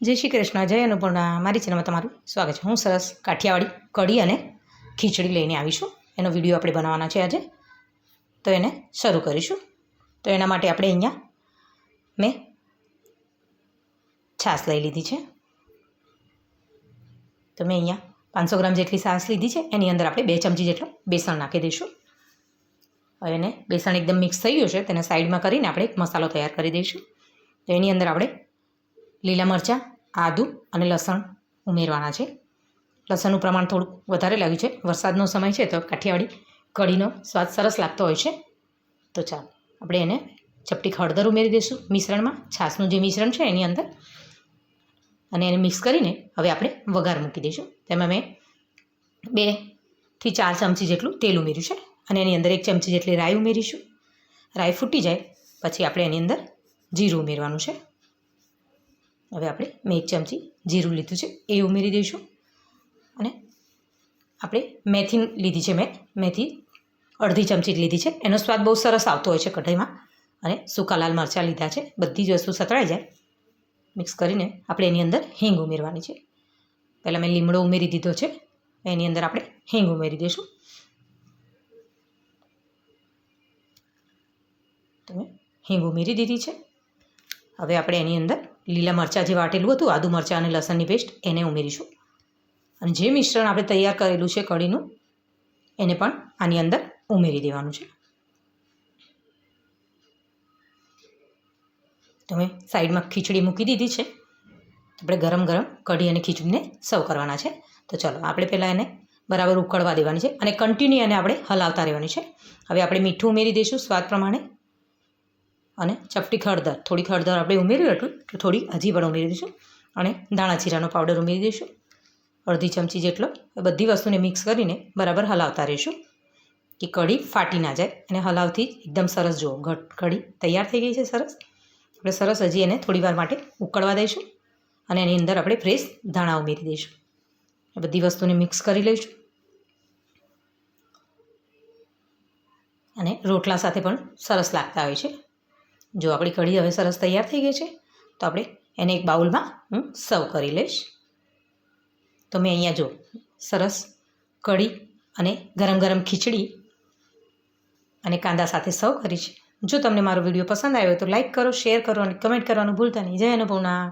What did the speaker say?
જય શ્રી કૃષ્ણ, જય અન્નપૂર્ણા, મારી ચેનલમાં તમારું સ્વાગત છે. હું સરસ કાઠિયાવાડી કઢી અને ખીચડી લઈને આવીશું એનો વીડિયો આપણે બનાવવાના છે આજે. તો એને શરૂ કરીશું. તો એના માટે આપણે અહીંયા મેં છાશ લઈ લીધી છે. તો મેં અહીંયા પાંચસો ગ્રામ જેટલી છાશ લીધી છે. એની અંદર આપણે બે ચમચી જેટલો બેસણ નાખી દઈશું. હવે એને બેસણ એકદમ મિક્સ થઈ ગયું છે. તેને સાઈડમાં કરીને આપણે એક મસાલો તૈયાર કરી દઈશું. તો એની અંદર આપણે લીલા મરચાં, આદું અને લસણ ઉમેરવાના છે. લસણનું પ્રમાણ થોડુંક વધારે લાગ્યું છે. વરસાદનો સમય છે તો કાઠિયાવાડી કઢીનો સ્વાદ સરસ લાગતો હોય છે. તો ચાલો, આપણે એને ચપટી હળદર ઉમેરી દઈશું મિશ્રણમાં. છાશનું જે મિશ્રણ છે એની અંદર અને એને મિક્સ કરીને હવે આપણે વઘાર મૂકી દઈશું. તેમાં મેં બેથી ચાર ચમચી જેટલું તેલ ઉમેર્યું છે અને એની અંદર એક ચમચી જેટલી રાઈ ઉમેરીશું. રાઈ ફૂટી જાય, પછી આપણે એની અંદર જીરું ઉમેરવાનું છે. હવે આપણે મેં એક ચમચી જીરું લીધું છે, એ ઉમેરી દઈશું. અને આપણે મેથી લીધી છે મેં, મેથી અડધી ચમચી લીધી છે. એનો સ્વાદ બહુ સરસ આવતો હોય છે કઢાઈમાં. અને સૂકા લાલ મરચાં લીધા છે, બધી જ વસ્તુ સતળાઈ જાય. મિક્સ કરીને આપણે એની અંદર હિંગ ઉમેરવાની છે. પહેલાં મેં લીમડો ઉમેરી દીધો છે, એની અંદર આપણે હિંગ ઉમેરી દઈશું. તમે હિંગ ઉમેરી દીધી છે. હવે આપણે એની અંદર લીલા મરચાં જે વાટેલું હતું, આદુ મરચાં અને લસણની પેસ્ટ, એને ઉમેરીશું. અને જે મિશ્રણ આપણે તૈયાર કરેલું છે કઢીનું, એને પણ આની અંદર ઉમેરી દેવાનું છે. તમે સાઈડમાં ખીચડી મૂકી દીધી છે. આપણે ગરમ ગરમ કઢી અને ખીચડીને સર્વ કરવાના છે. તો ચલો, આપણે પહેલાં એને બરાબર ઉકળવા દેવાની છે અને કન્ટિન્યુ એને આપણે હલાવતા રહેવાની છે. હવે આપણે મીઠું ઉમેરી દઈશું, સ્વાદ પ્રમાણે. અને ચપટી હળદર થોડીક હળદર આપણે ઉમેર્યું હતું તો થોડી હજી પણ ઉમેરી દઈશું અને દાણા જીરાનો પાવડર ઉમેરી દઈશું. અડધી ચમચી જેટલો એ બધી વસ્તુને મિક્સ કરીને બરાબર હલાવતા રહીશું. કે કઢી ફાટી ના જાય અને હલાવથી એકદમ સરસ જુઓ, ઘટ, કઢી તૈયાર થઈ ગઈ છે સરસ. આપણે સરસ હજી એને થોડી વાર માટે ઉકળવા દઈશું અને એની અંદર આપણે ફ્રેશ ધાણા ઉમેરી દઈશું. એ બધી વસ્તુને મિક્સ કરી લઈશું. અને રોટલા સાથે પણ સરસ લાગતા હોય છે. જો આપણી કઢી હવે સરસ તૈયાર થઈ ગઈ છે, તો આપણે એને એક બાઉલમાં હું સર્વ કરી લઈશ. તો મેં અહીંયા જો સરસ કઢી અને ગરમ ગરમ ખીચડી અને કાંદા સાથે સર્વ કરી છે. જો તમને મારો વીડિયો પસંદ આવ્યો તો લાઇક કરો, શેર કરો અને કમેન્ટ કરવાનું ભૂલતા નહીં. જય અન્નપૂર્ણા